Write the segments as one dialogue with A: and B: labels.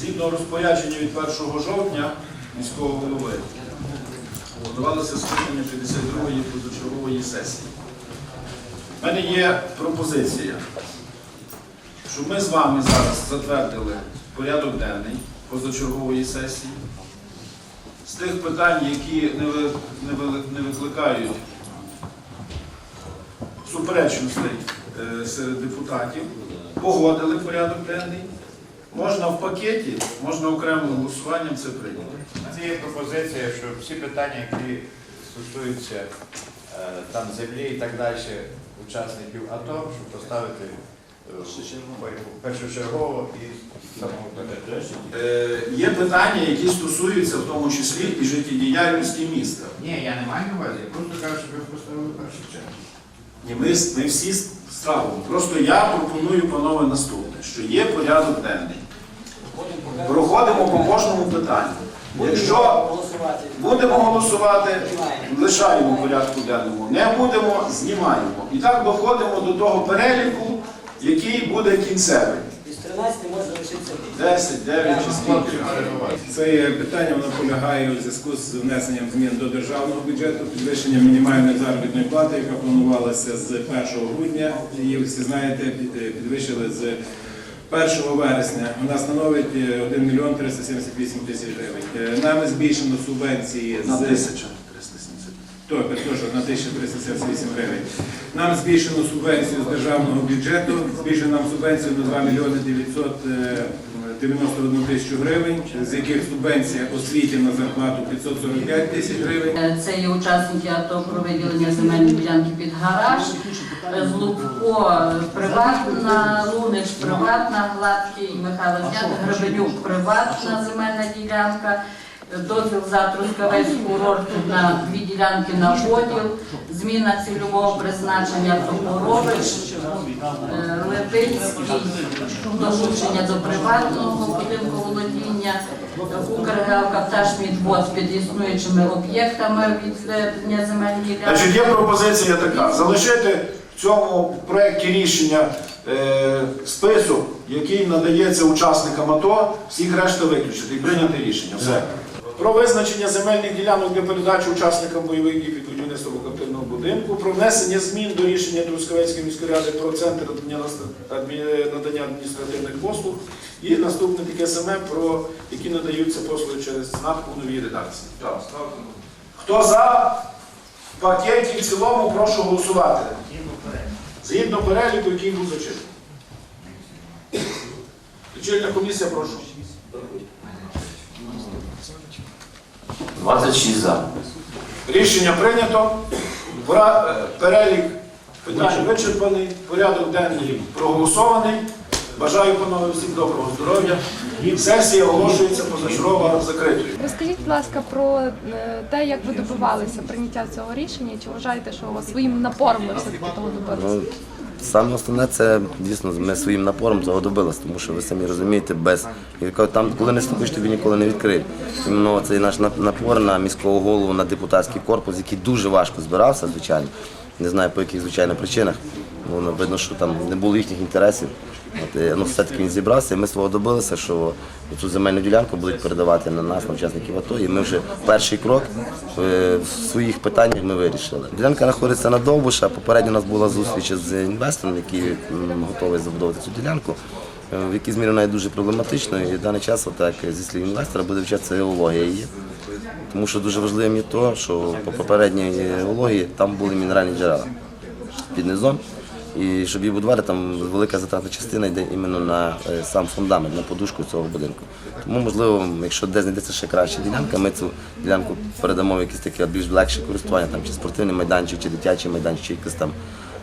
A: Згідно розпорядження від 1 жовтня міського голови готувалося скликання 52-ї позачергової сесії. У мене є пропозиція, щоб ми з вами зараз затвердили порядок денний позачергової сесії з тих питань, які не, ви- не ви- не викликають суперечностей е, серед депутатів, погодили порядок денний. Можна в пакеті, можна окремим голосуванням це прийняти.
B: Це є пропозиція, що всі питання, які стосуються е, там землі і так далі, учасників АТО, щоб поставити е, першочергово і самого.
A: Е, Є питання, які стосуються в тому числі і життєдіяльності міста.
B: Ні, я не маю на увазі, я просто кажу, щоб ви поставили першу чергу.
A: І ми, ми всі ставимо. Просто я пропоную, панове, наступне, що є порядок денний. Проходимо по кожному питанню. Якщо будемо голосувати, лишаємо порядку денному. Не будемо, знімаємо. І так доходимо до того переліку, який буде кінцевий.
C: Із 13 може лишитися
A: 10, 9 чи скільки.
D: Це є питання воно полягає у зв'язку з внесенням змін до державного бюджету, підвищення мінімальної заробітної плати, яка планувалася з 1 грудня. Її всі знаєте, підвищили з 1 вересня. Вона становить е, 1 мільйон 378 тисяч гривень. Е, Нами збільшено субвенції
A: На
D: з
A: 1370.
D: То, перепрошую, на 1338 гривень. Нам збільшено субвенцію з державного бюджету, збільшено нам субвенцію на 2 мільйони 991 тисячу гривень, з яких субвенція освіті на зарплату 545 тисяч гривень.
E: Е, Це є учасники АТО про виділення земельної ділянки під гараж. Е, З Лубко е, приватна, Лунич приватна, Гладкий, Михайло Гребенюк приватна земельна ділянка. Дозвіл за Трускавецьку курорту на дві ділянки на поділ, зміна цільового призначення Топорович, е, Летицький, долучення до приватного будинку володіння, Укргеокаптажмідвод під існуючими об'єктами відведення земельної
A: Значить, є пропозиція така: залишити в цьому проєкті рішення е, список, який надається учасникам АТО, всіх решта виключити і прийняти рішення. Все. Про визначення земельних ділянок для передачі учасникам бойових дій під будівництво колективного будинку, про внесення змін до рішення Трускавецької міської ради про центр надання адміністративних послуг і наступне таке саме, про які надаються послуги через СНАП у новій редакції. Так. Хто за в пакеті в цілому прошу голосувати. Згідно переліку, який був зачитаний. Лічильна комісія, прошу.
F: 26 за.
A: Рішення прийнято. Е, Перелік питань вичерпаний, порядок денний проголосований. Бажаю, панове, всім доброго здоров'я. Сесія оголошується позачергова закритою.
G: Розкажіть, будь ласка, про е, те, як ви добивалися прийняття цього рішення, чи вважаєте, що своїм напором ви все-таки того добилися?
F: Ну, саме основне це дійсно ми своїм напором цього добилися, тому що ви самі розумієте, без там, коли не стукаєш, тобі ніколи не відкриють. Це цей наш напор на міського голову, на депутатський корпус, який дуже важко збирався, звичайно. Не знаю по яких звичайно причинах. Воно видно, що там не було їхніх інтересів. Е, ну, все-таки він зібрався, і ми свого добилися, що цю земельну ділянку будуть передавати на нас, на учасників АТО. І ми вже перший крок е, в своїх питаннях ми вирішили. Ділянка знаходиться на Довбуша. Попередньо у нас була зустріч з інвестором, який готовий забудовувати цю ділянку. е, В якій змірі вона є дуже проблематичною, і в даний час, отак, зі слів інвестора, буде вчатися геологія її. Тому що дуже важливим є то, що по попередній геології там були мінеральні джерела під низом. І щоб її будувати, там велика затратна частина йде іменно на е, сам фундамент, на подушку цього будинку. Тому, можливо, якщо десь знайдеться ще краща ділянка, ми цю ділянку передамо в якесь таке більш легше користування, там, чи спортивний майданчик, чи дитячий майданчик, чи якийсь там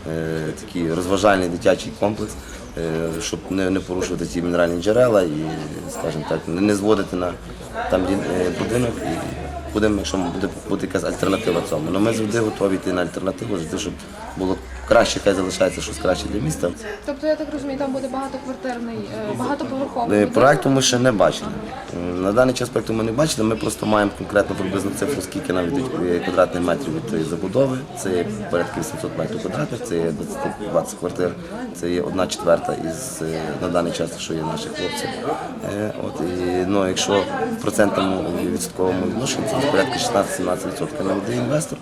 F: е, такий розважальний дитячий комплекс, е, щоб не, не порушувати ці мінеральні джерела і, скажімо так, не зводити на там будинок і будемо, якщо буде бути якась альтернатива цьому. Ну ми завжди готові йти на альтернативу, завжди, щоб було краще, хай залишається щось краще для міста.
G: Тобто я так розумію, там буде багатоквартирний, е, багатоповерховий.
F: Е. Проекту ми ще не бачили. На даний час проекту ми не бачили. Ми просто маємо конкретно приблизну цифру, скільки нам від квадратних метрів від тієї забудови. Це є порядка 800 метрів квадратних, це є 20, 20 квартир, це є одна четверта із е, на даний час, що є наших хлопців. Е, От і ну, якщо в процентному відсотковому відношенні це порядка 16-17% нам йде інвестор,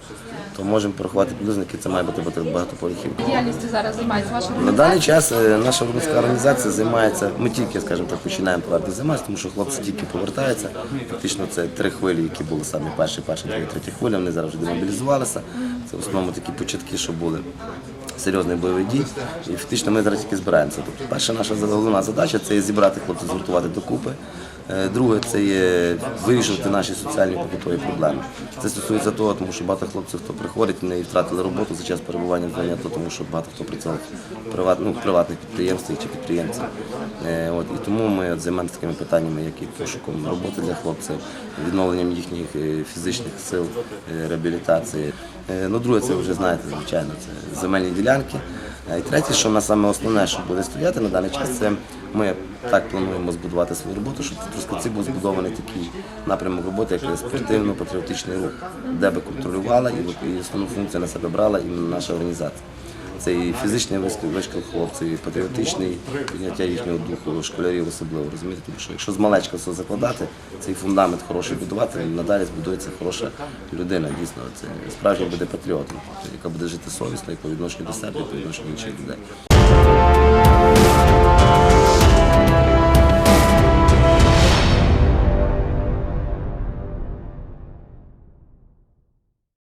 F: то можемо порахувати який це має бути багатоповерхівка.
G: Діяльністю зараз займається ваша
F: На даний час е, наша громадська організація займається, ми тільки, скажімо так, починаємо повернути займатися, тому що хлопці тільки повертаються. Фактично це три хвилі, які були самі перші, перша, друга, третя хвиля, вони зараз вже демобілізувалися. Це в основному такі початки, що були серйозних бойових дій. І фактично ми зараз тільки збираємося. Тобто перша наша головна задача це зібрати хлопців, згуртувати докупи. Е, Друге, це є вирішувати наші соціальні побутові проблеми. Це стосується того, тому що багато хлопців, хто приходить, вони втратили роботу за час перебування в зоні тому що багато хто працював приват, ну, в приватних підприємствах чи підприємців. Е, От, і тому ми от займаємося такими питаннями, як і пошуком роботи для хлопців, відновленням їхніх е, фізичних сил, реабілітації. Е, Ну, друге, це вже знаєте, звичайно, це земельні ділянки. Е, І третє, що в саме основне, що буде стояти на даний час, це ми так плануємо збудувати свою роботу, щоб в Трускавці був збудований такий напрямок роботи, як спортивно-патріотичний рух, де би контролювала і основну функцію на себе брала і наша організація. Це і фізичний вишкіл, хлопців, і патріотичний підняття їхнього духу, школярів особливо, розумієте? Тому що якщо з малечка все закладати, цей фундамент хороший будувати, надалі збудується хороша людина, дійсно. Це справжній буде патріотом, яка буде жити совісно і по відношенню до себе, і по відношенню до інших людей.